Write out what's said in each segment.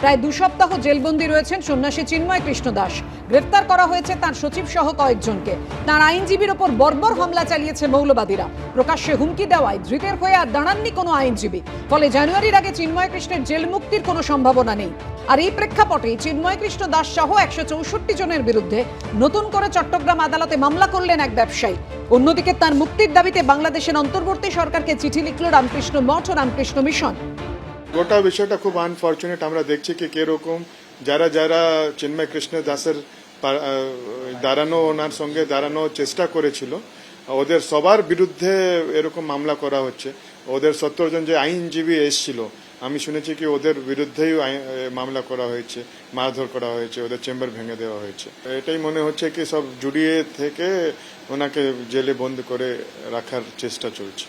প্রায় দু সপ্তাহ জেলবন্দি রয়েছেন সন্ন্যাসী চিন্ময় কৃষ্ণ দাস। গ্রেফতার করা হয়েছে তার সচিব সহ কয়েকজনকে। তার আইনজীবীর ওপর বর্বর হামলা চালিয়েছে মৌলবাদীরা। প্রকাশ্যে হুমকি দেওয়ায় ধৃতের হয়ে আর দাঁড়াননি কোনো আইনজীবী। ফলে জানুয়ারির আগে চিন্ময় কৃষ্ণের জেল মুক্তির কোনো সম্ভাবনা নেই। আর এই প্রেক্ষাপটে চিন্ময় কৃষ্ণ দাস সহ একশো চৌষট্টি জনের বিরুদ্ধে নতুন করে চট্টগ্রাম আদালতে মামলা করলেন এক ব্যবসায়ী। অন্যদিকে তার মুক্তির দাবিতে বাংলাদেশের অন্তর্বর্তী সরকারকে চিঠি লিখল রামকৃষ্ণ মঠ ও রামকৃষ্ণ মিশন। গোটা বিষয়টা খুব আনফর্চুনেট আমরা দেখছি কি কীরকম, যারা যারা চিন্ময় কৃষ্ণ দাসের দাঁড়ানো, ওনার সঙ্গে দাঁড়ানোর চেষ্টা করেছিল, ওদের সবার বিরুদ্ধে এরকম মামলা করা হচ্ছে। ওদের সত্তর জন যে আইনজীবী এসেছিল, আমি শুনেছি কি ওদের বিরুদ্ধেই মামলা করা হয়েছে, মারধর করা হয়েছে, ওদের চেম্বার ভেঙে দেওয়া হয়েছে। এটাই মনে হচ্ছে কি সব জুড়িয়ে থেকে ওনাকে জেলে বন্ধ করে রাখার চেষ্টা চলছে।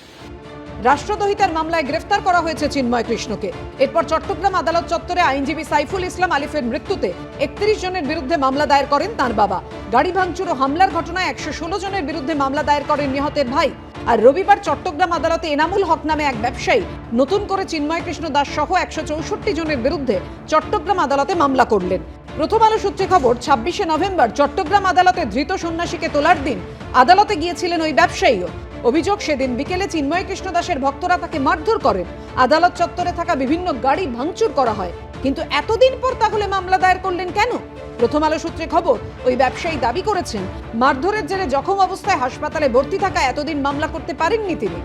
রাষ্ট্রদ্রোহিতার মামলায় গ্রেফতার করা হয়েছে চিন্ময় কৃষ্ণকে। এরপর চট্টগ্রাম আদালত চত্বরে আইনজীবী সাইফুল ইসলাম আলিফের মৃত্যুতে একত্রিশ জনের বিরুদ্ধে মামলা দায়ের করেন তার বাবা। গাড়ি ভাঙচুর ও হামলার ঘটনায় একশো ষোলো জনের বিরুদ্ধে মামলা দায়ের করেন নিহতের ভাই। আর রবিবার চট্টগ্রাম আদালতে এনামুল হক নামে এক ব্যবসায়ী, নতুন করে চিন্ময় কৃষ্ণ দাস সহ একশো চৌষট্টি জনের বিরুদ্ধে চট্টগ্রাম আদালতে মামলা করলেন। প্রথম আলো সূত্রে খবর, ছাব্বিশে নভেম্বর চট্টগ্রাম আদালতে ধৃত সন্ন্যাসীকে তোলার দিন আদালতে গিয়েছিলেন ওই ব্যবসায়ীও। অভিযোগ সেদিন বিকেলে চিন্ময় কৃষ্ণ দাসের ভক্তরা তাকে মারধর করেন আদালত চত্বরে থাকা বিভিন্ন গাড়ি ভাঙচুর করা হয়। কিন্তু এতদিন পর তাহলে মামলা দায়ের করলেন কেন? প্রথম আলো সূত্রে খবর, ওই ব্যবসায়ী দাবি করেছেন, মারধরের জেরে জখম অবস্থায় হাসপাতালে ভর্তি থাকা এতদিন মামলা করতে পারেননি তিনি।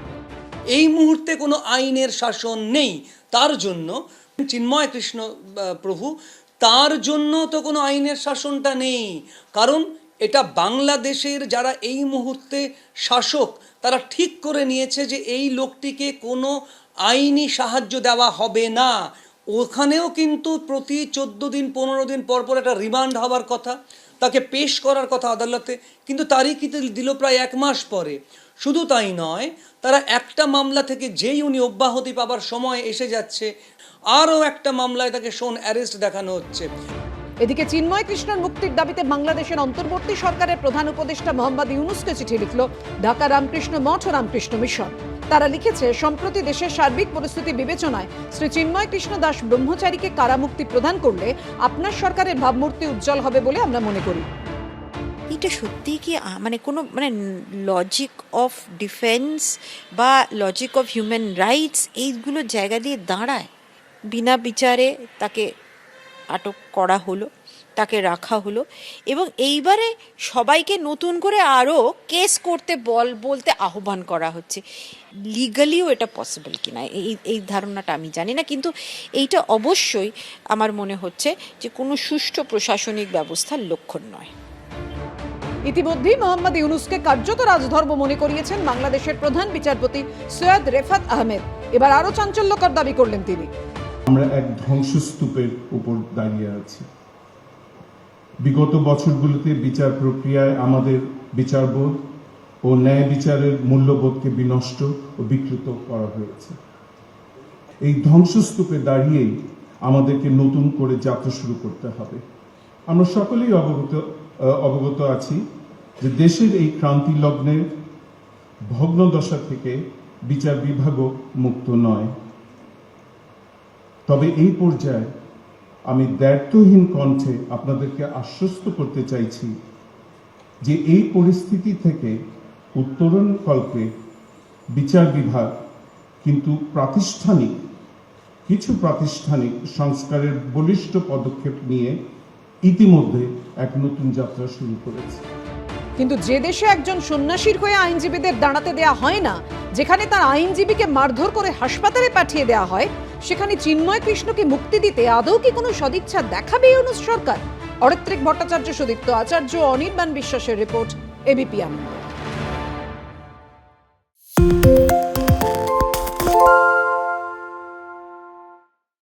এই মুহূর্তে কোনো আইনের শাসন নেই। তার জন্য চিন্ময় কৃষ্ণ প্রভু, তার জন্য তো কোনো আইনের শাসনটা নেই। কারণ এটা বাংলাদেশের যারা এই মুহূর্তে শাসক, তারা ঠিক করে নিয়েছে যে এই লোকটিকে কোনো আইনি সাহায্য দেওয়া হবে না। ওখানেও কিন্তু প্রতি চোদ্দ দিন, পনেরো দিন পর পর একটা রিমান্ড হওয়ার কথা, তাকে পেশ করার কথা আদালতে, কিন্তু তারিখ দিল প্রায় এক মাস পরে। শুধু তাই নয়, তারা একটা মামলা থেকে যেই উনি অব্যাহতি পাবার সময় এসে যাচ্ছে, আরও একটা মামলায় তাকে শোন অ্যারেস্ট দেখানো হচ্ছে। এদিকে চিন্ময় কৃষ্ণর মুক্তির দাবিতে বাংলাদেশের অন্তর্বর্তী সরকারের প্রধান উপদেষ্টা মোহাম্মদ ইউনুসকে চিঠি লিখল ঢাকা রামকৃষ্ণ মঠ ও রামকৃষ্ণ মিশন। তারা লিখেছে, সম্প্রতি দেশের সার্বিক পরিস্থিতি বিবেচনায় শ্রী চিন্ময় কৃষ্ণ দাস ব্রহ্মচারীকে কারামুক্তি প্রদান করলে আপনার সরকারের ভাবমূর্তি উজ্জ্বল হবে বলে আমরা মনে করি। এটা সত্যিই কি মানে কোনো মানে লজিক অফ ডিফেন্স বা লজিক অফ হিউম্যান রাইটস এইগুলো জায়গা দিয়ে দাঁড়ায়? বিনা বিচারে তাকে আটক করা হলো, তাকে রাখা হলো এবং এইবারে সবাইকে নতুন করে আরও কেস করতে বল, বলতে আহ্বান করা হচ্ছে। লিগালিও এটা পসিবল কিনা? এই এই ধারণাটা আমি জানি না, কিন্তু এইটা অবশ্যই আমার মনে হচ্ছে যে কোনো সুষ্ঠু প্রশাসনিক ব্যবস্থার লক্ষণ নয়। ইতিমধ্যেই মোহাম্মদ ইউনুসকে কার্যত রাজধর্ম মনে করিয়েছেন বাংলাদেশের প্রধান বিচারপতি সৈয়দ রেফাত আহমেদ। এবার আরও চাঞ্চল্যকর দাবি করলেন তিনি। আমরা এক ধ্বংসস্তূপের উপর দাঁড়িয়ে আছি। বিগত বছরগুলোতে বিচার প্রক্রিয়ায় আমাদের বিচারবোধ ও ন্যায় বিচারের মূল্যবোধকে বিনষ্ট ও বিকৃত করা হয়েছে। এই ধ্বংসস্তূপে দাঁড়িয়েই আমাদেরকে নতুন করে যাত্রা শুরু করতে হবে। আমরা সকলেই অবগত অবগত আছি যে দেশের এই ক্রান্তি লগ্নের ভগ্নদশা থেকে বিচার বিভাগও মুক্ত নয়। তবে এই পর্যায়ে আমি দায়িত্বহীন কণ্ঠে আপনাদেরকে আশ্বস্ত করতে চাইছি যে এই পরিস্থিতি থেকে উত্তরণ কল্পে বিচার বিভাগ কিন্তু প্রাতিষ্ঠানিক, কিছু প্রাতিষ্ঠানিক সংস্কারের বলিষ্ঠ পদক্ষেপ নিয়ে ইতিমধ্যে এক নতুন যাত্রা শুরু করেছে। কিন্তু যে দেশে একজন সন্ন্যাসীর হয়ে আইনজীবীদের দাঁড়াতে দেয়া হয় না, যেখানে তার আইনজীবীকে মারধর করে হাসপাতালে পাঠিয়ে দেওয়া হয় সেখানে চিন্ময় কৃষ্ণকে মুক্তি দিতে আদৌ কি কোনো সদিচ্ছা দেখাবে ইউনুস সরকার? অরিত্রিক ভট্টাচার্য, সুদীপ্ত আচার্য, অনির্বাণ বিশ্বাসের রিপোর্ট, এবিপি আনন্দ।